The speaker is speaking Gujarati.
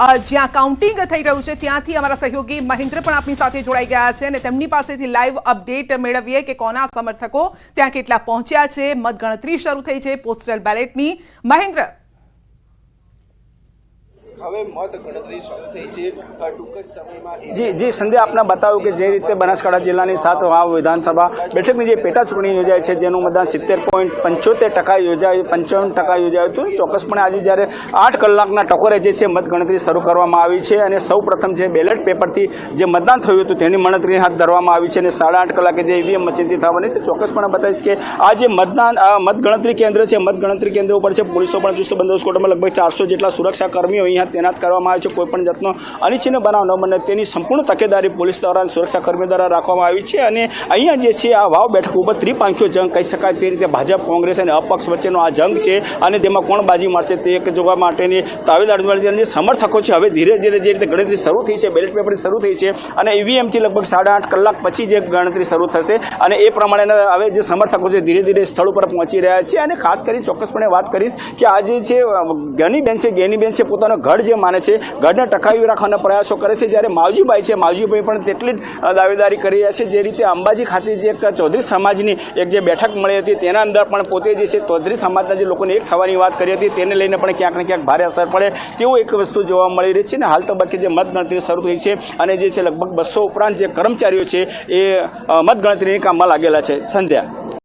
જ્યાં કાઉન્ટિંગ થઈ રહ્યું છે, ત્યાંથી અમારા સહયોગી મહેન્દ્ર પણ આપની સાથે જોડાઈ ગયા છે અને તેમની પાસેથી લાઈવ અપડેટ મેળવીએ કે કોના સમર્થકો ત્યાં કેટલા પહોંચ્યા છે. મતગણતરી શરૂ થઈ છે પોસ્ટલ બેલેટની મહેન્દ્ર હવે મત ગણતરી શરૂ થઈ છે. ટૂંક જ સમયમાં જી જી, સંધ્યા આપના બતાવ્યું કે જે રીતે બનાસકાંઠા જિલ્લાની સાત વાવ વિધાનસભા બેઠકની જે પેટા ચૂંટણી યોજાય છે, જેનું મતદાન સિત્તેર પોઈન્ટ પંચોતેર ટકા યોજાયું પંચાવન ટકા યોજાયું હતું. ચોક્કસપણે આજે જ્યારે આઠ કલાકના ટકોરે જે છે મતગણતરી શરૂ કરવામાં આવી છે અને સૌ પ્રથમ જે બેલેટ પેપરથી જે મતદાન થયું હતું, તેની ગણતરી હાથ ધરવામાં આવી છે અને સાડા આઠ કલાકે જે ઈવીએમ મશીનથી થવાની છે. ચોક્કસપણે બતાવીશ કે આ જે મતદાન મતગણતરી કેન્દ્ર છે, મતગણતરી કેન્દ્ર ઉપર છે, પોલીસો પણ ચુસ્ત બંદોબસ્તમાં લગભગ ચારસો જેટલા સુરક્ષા કર્મીઓ અહીંયા તૈનાત કરવામાં આવે છે. કોઈ પણ જાતનો અનિચ્છનીય બનાવ ન બને તેની સંપૂર્ણ તકેદારી પોલીસ દ્વારા અને સુરક્ષા કર્મીઓ દ્વારા રાખવામાં આવી છે. અને અહીંયા જે છે, આ વાવ બેઠક ઉપર ત્રિપાંખ્યો જંગ કહી શકાય તે રીતે ભાજપ, કોંગ્રેસ અને અપક્ષ વચ્ચેનો આ જંગ છે અને તેમાં કોણ બાજી મારશે તે જોવા માટેની તાવેદાર જે સમર્થકો છે, હવે ધીરે ધીરે જે રીતે ગણતરી શરૂ થઈ છે, બેલેટ પેપર શરૂ થઈ છે અને ઈવીએમથી લગભગ સાડા આઠ કલાક પછી જે ગણતરી શરૂ થશે. અને એ પ્રમાણે હવે જે સમર્થકો છે, ધીરે ધીરે સ્થળ ઉપર પહોંચી રહ્યા છે. અને ખાસ કરી ચોક્કસપણે વાત કરીશ કે આજે છે જ્ઞાનીબેન છે જ્ઞાનીબેન છે, પોતાનો ગઢ જે માને છે, ગઢને ટકાવી રાખવાના પ્રયાસો કરે છે. જ્યારે માવજીભાઈ છે, માવજીભાઈ પણ તેટલી જ દાવેદારી કરી રહ્યા છે. જે રીતે અંબાજી ખાતે જે એક ચૌધરી સમાજની એક જે બેઠક મળી હતી, તેના અંદર પણ પોતે જે છે, ચૌધરી સમાજના જે લોકોને એક થવાની વાત કરી હતી, તેને લઈને પણ ક્યાંક ને ક્યાંક ભારે અસર પડે તેવું એક વસ્તુ જોવા મળી રહી છે ને હાલ તબક્કે જે મતગણતરી શરૂ થઈ છે અને જે છે, લગભગ બસો ઉપરાંત જે કર્મચારીઓ છે, એ મતગણતરીની કામમાં લાગેલા છે. સંધ્યા.